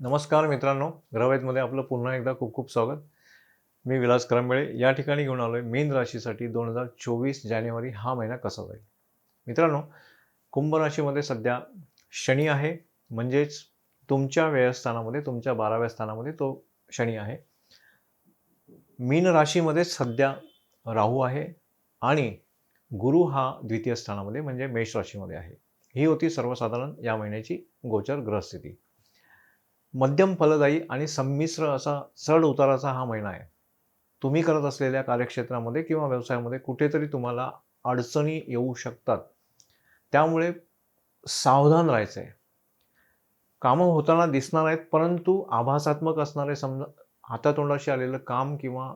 नमस्कार मित्रांनो ग्रहवेदमध्ये आपलं पुन्हा एकदा खूप खूप स्वागत. मी विलास करंबेळे या ठिकाणी घेऊन आलो आहे मीन राशीसाठी दोन हजार चोवीस जानेवारी हा महिना कसा जाईल? मित्रांनो कुंभ राशीमध्ये सध्या शनी आहे म्हणजेच तुमच्या व्ययस्थानामध्ये तुमच्या बाराव्या स्थानामध्ये तो शनी आहे. मीन राशीमध्ये सध्या राहू आहे आणि गुरु हा द्वितीय स्थानामध्ये म्हणजे मेष राशीमध्ये आहे. ही होती सर्वसाधारण या महिन्याची गोचर ग्रहस्थिती. मध्यम फलदायी आणि संमिश्र असा चढ उताराचा हा महिना आहे. तुम्ही करत असलेल्या कार्यक्षेत्रामध्ये किंवा व्यवसायामध्ये कुठेतरी तुम्हाला अडचणी येऊ शकतात. त्यामुळे सावधान राहायचं आहे कामं होताना दिसणार आहेत परंतु आभासात्मक असणारे समजा हातातोंडाशी आलेलं काम किंवा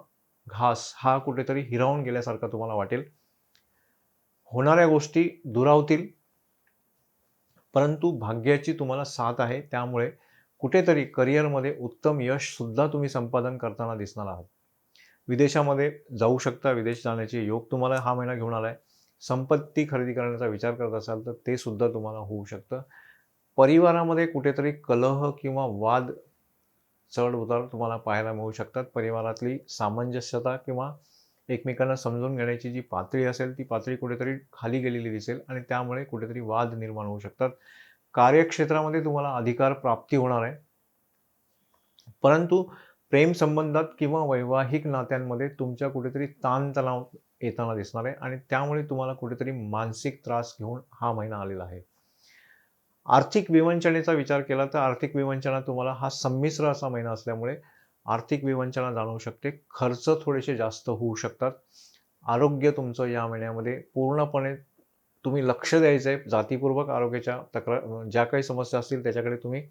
घास हा कुठेतरी हिरावून गेल्यासारखा तुम्हाला वाटेल. होणाऱ्या गोष्टी दुरावतील परंतु भाग्याची तुम्हाला साथ आहे. त्यामुळे कुठेतरी करिअरमध्ये उत्तम यशसुद्धा तुम्ही संपादन करताना दिसणार आहात. विदेशामध्ये जाऊ शकता विदेश जाण्याचे योग तुम्हाला हा महिना घेऊन आला आहे संपत्ती खरेदी करण्याचा विचार करत असाल तर ते सुद्धा तुम्हाला होऊ शकतं. परिवारामध्ये कुठेतरी कलह किंवा वाद चढ उतार तुम्हाला पाहायला मिळू शकतात. परिवारातली सामंजस्यता किंवा एकमेकांना समजून घेण्याची जी पातळी असेल ती पातळी कुठेतरी खाली गेलेली दिसेल आणि त्यामुळे कुठेतरी वाद निर्माण होऊ शकतात. कार्यक्षेत्रामध्ये तुम्हाला अधिकार प्राप्ती होणार आहे. परंतु प्रेम संबंधात किंवा वैवाहिक नात्यांमध्ये तुमच्या कुठेतरी ताणतणाव येताना दिसणार आहे आणि त्यामुळे तुम्हाला कुठेतरी मानसिक त्रास घेऊन हा महिना आलेला आहे. आर्थिक विवंचनेचा विचार केला तर आर्थिक विवंचना तुम्हाला हा संमिश्र असा महिना असल्यामुळे आर्थिक विवंचना जाणवू शकते. खर्च थोडेसे जास्त होऊ शकतात. आरोग्य तुमचं या महिन्यामध्ये पूर्णपणे तुम्ही लक्ष द्यायचं आहे जातीपूर्वक आरोग्याच्या तक्रार ज्या काही समस्या असतील त्याच्याकडे तुम्ही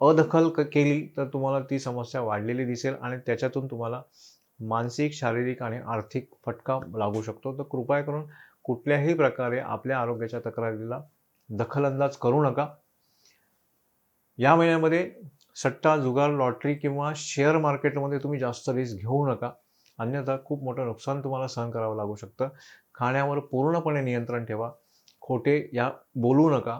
अदखल क केली तर तुम्हाला ती समस्या वाढलेली दिसेल आणि त्याच्यातून तुम्हाला मानसिक शारीरिक आणि आर्थिक फटका लागू शकतो. तर कृपया करून कुठल्याही प्रकारे आपल्या आरोग्याच्या तक्रारीला दखलंदाज करू नका. या महिन्यामध्ये सट्टा जुगार लॉटरी किंवा शेअर मार्केटमध्ये तुम्ही जास्त रिस्क घेऊ नका. अन्यथा खूप मोठं नुकसान तुम्हाला सहन करावं लागू शकतं. खाण्यावर पूर्णपणे नियंत्रण ठेवा. खोटे या बोलू नका.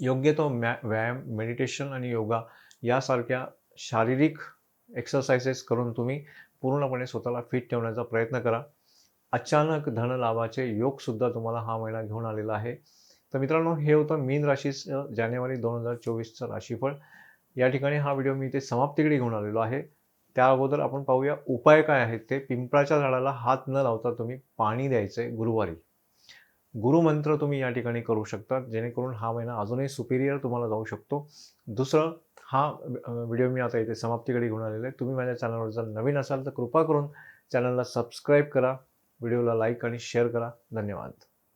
योग्य तो मॅ व्यायाम मेडिटेशन आणि योगा यासारख्या शारीरिक एक्सरसाइजेस करून तुम्ही पूर्णपणे स्वतःला फिट ठेवण्याचा प्रयत्न करा. अचानक धनलाभाचे योगसुद्धा तुम्हाला हा महिना घेऊन आलेला आहे. तर मित्रांनो हे होतं मीन राशीचं जानेवारी दोन हजार चोवीसचं राशीफळ. या ठिकाणी हा व्हिडिओ मी इथे समाप्तीकडे घेऊन आलेलो आहे. त्या अगोदर आपण पाहूया उपाय काय आहेत ते. पिंपळाच्या झाडाला हात न लावता तुम्ही पाणी द्यायचे गुरुवारी. गुरुमंत्र तुम्ही या ठिकाणी करू शकता. जेणेकरून हा महिना अजूनही सुपिरियर तुम्हाला जाऊ शकतो. दुसरं हा व्हिडिओ मी आता इथे समाप्तीकडे घेऊन आलेला आहे. तुम्ही माझ्या चॅनलवर जर नवीन असाल तर कृपा करून चॅनलला सबस्क्राईब करा. व्हिडिओला लाईक आणि शेअर करा. धन्यवाद.